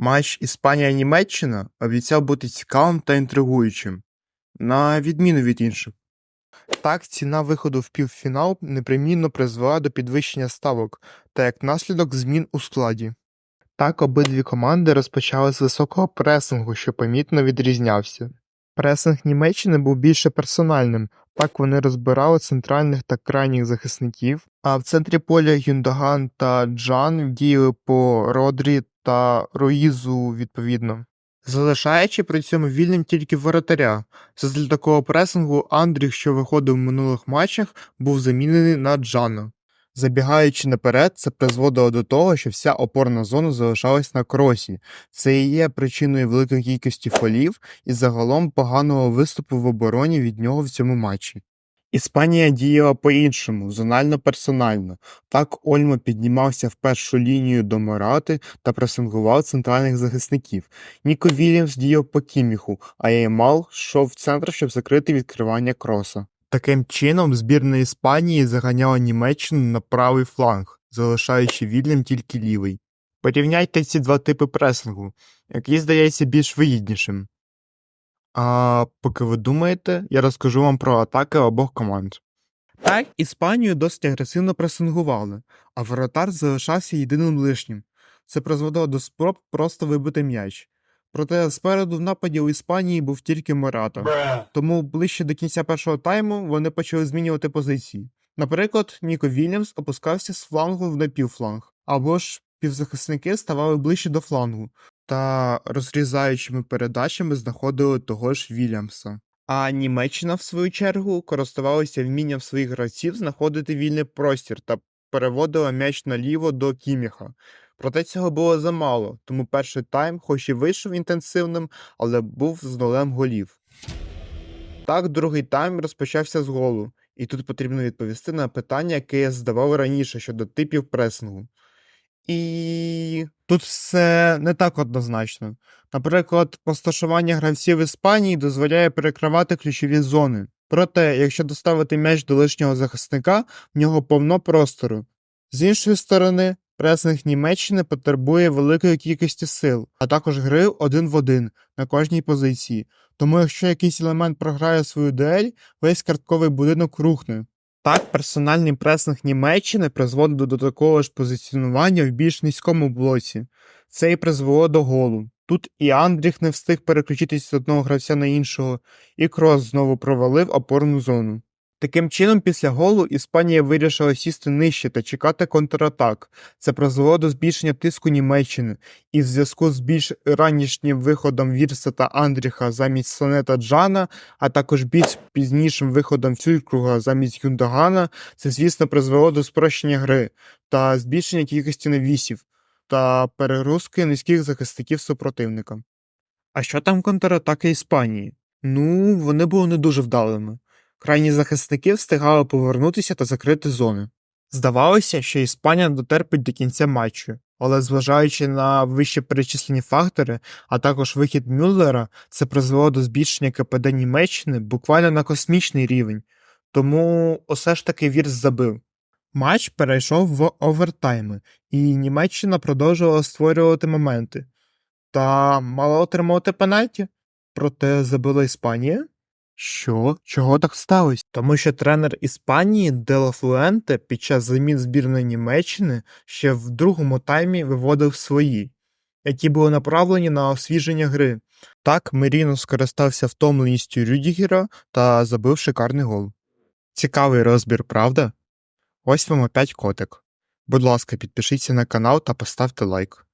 Матч Іспанія-Німеччина обіцяв бути цікавим та інтригуючим, на відміну від інших. Так, ціна виходу в півфінал непримінно призвела до підвищення ставок та як наслідок змін у складі. Так, обидві команди розпочали з високого пресингу, що помітно відрізнявся. Пресинг Німеччини був більше персональним, так вони розбирали центральних та крайніх захисників, а в центрі поля Юндаган та Джан діяли по Родрі та Руїзу відповідно. Залишаючи при цьому вільним тільки воротаря. Задля такого пресингу Андріх, що виходив в минулих матчах, був замінений на Джана. Забігаючи наперед, це призводило до того, що вся опорна зона залишалась на кросі. Це і є причиною великої кількості фолів і загалом поганого виступу в обороні від нього в цьому матчі. Іспанія діяла по-іншому, зонально-персонально. Так Ольмо піднімався в першу лінію до Морати та пресингував центральних захисників. Ніко Вільямс діяв по Кіміху, а Еймал йшов в центр, щоб закрити відкривання кроса. Таким чином, збірна Іспанії заганяла Німеччину на правий фланг, залишаючи вільним тільки лівий. Порівняйте ці два типи пресингу, який здається більш вигіднішим. А поки ви думаєте, я розкажу вам про атаки обох команд. Так, Іспанію досить агресивно пресингували, а воротар залишався єдиним лишнім. Це призвело до спроб просто вибити м'яч. Проте спереду в нападі у Іспанії був тільки Мората. Тому ближче до кінця першого тайму вони почали змінювати позиції. Наприклад, Ніко Вільямс опускався з флангу в напівфланг, або ж півзахисники ставали ближче до флангу та розрізаючими передачами знаходили того ж Вільямса. А Німеччина, в свою чергу, користувалася вмінням своїх гравців знаходити вільний простір та переводила м'яч наліво до Кіміха. Проте цього було замало, тому перший тайм, хоч і вийшов інтенсивним, але був з нулем голів. Так, другий тайм розпочався з голу, і тут потрібно відповісти на питання, яке я задавав раніше щодо типів пресингу. І тут все не так однозначно. Наприклад, розташування гравців Іспанії дозволяє перекривати ключові зони. Проте, якщо доставити м'яч до лишнього захисника, в нього повно простору. З іншої сторони, пресинг Німеччини потребує великої кількості сил, а також гри один в один на кожній позиції. Тому якщо якийсь елемент програє свою дуель, весь картковий будинок рухне. Так, персональний пресинг Німеччини призводить до такого ж позиціонування в більш низькому блоці. Це і призвело до голу. Тут і Андріх не встиг переключитись з одного гравця на іншого, і Крос знову провалив опорну зону. Таким чином, після голу Іспанія вирішила сісти нижче та чекати контратак. Це призвело до збільшення тиску Німеччини, і в зв'язку з більш ранішнім виходом Вірса та Андріха замість Сонета Джана, а також більш пізнішим виходом Фюлькруга замість Юндагана, це, звісно, призвело до спрощення гри та збільшення кількості навісів та перегрузки низьких захисників супротивника. А що там контратаки Іспанії? Ну, вони були не дуже вдалими. Крайні захисники встигали повернутися та закрити зони. Здавалося, що Іспанія дотерпить до кінця матчу, але зважаючи на вище перечислені фактори, а також вихід Мюллера, це призвело до збільшення КПД Німеччини буквально на космічний рівень, тому усе ж таки Вірс забив. Матч перейшов в овертайми, і Німеччина продовжувала створювати моменти. Та мала отримувати пенальті, проте забила Іспанія. Що? Чого так сталося? Тому що тренер Іспанії Дело Флуенте під час замін збірної Німеччини ще в другому таймі виводив свої, які були направлені на освіження гри. Так Меріно скористався втомленістю Рюдігера та забив шикарний гол. Цікавий розбір, правда? Ось вам опять котик. Будь ласка, підпишіться на канал та поставте лайк.